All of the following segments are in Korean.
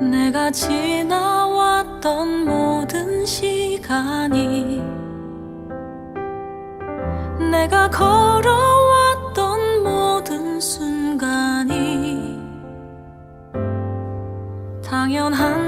내가 지나왔던 모든 시간이 내가 걸어왔던 모든 순간이 당연한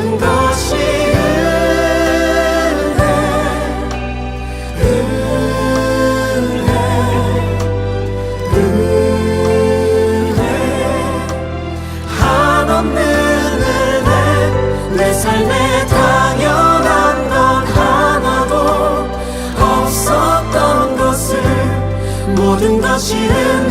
삶에 당연한 건 하나도 없었던 것을 모든 것이 은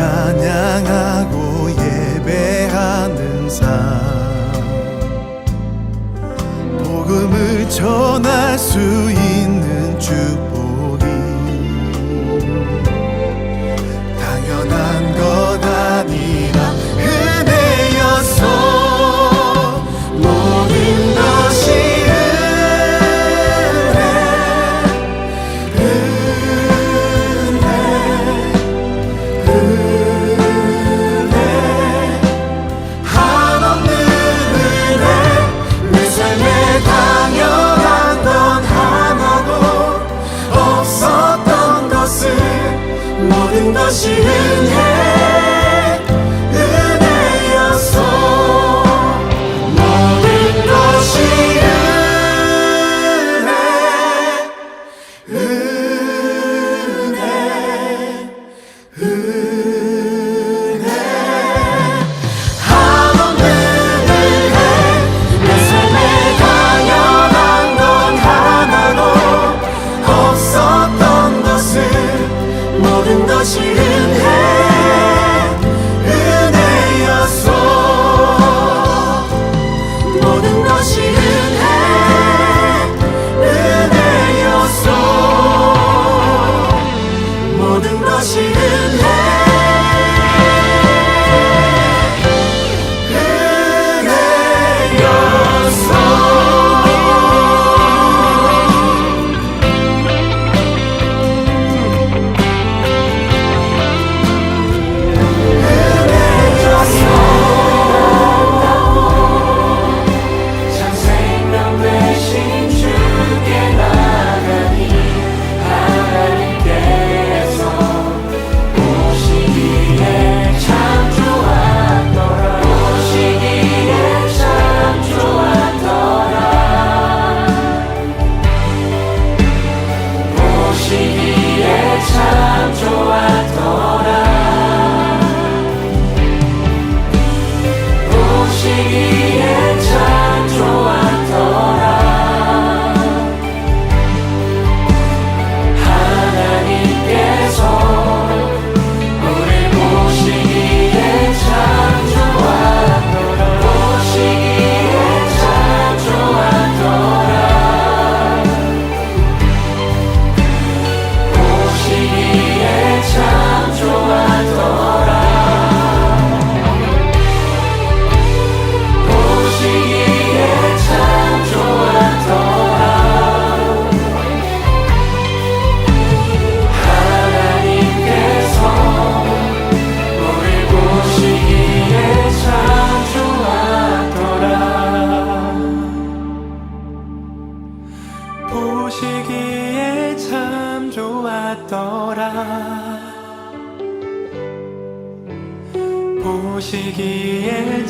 찬양하고 예배하는 삶. 복음을 전할 수 있는 축복 모든 것이 은혜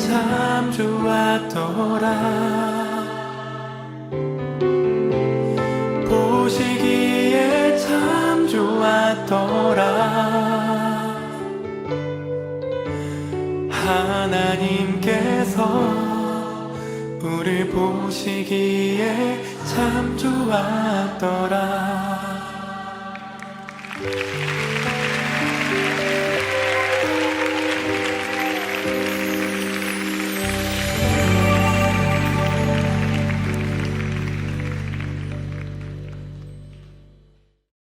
참 좋았더라. 보시기에 참 좋았더라. 하나님께서 우리 보시기에 참 좋았더라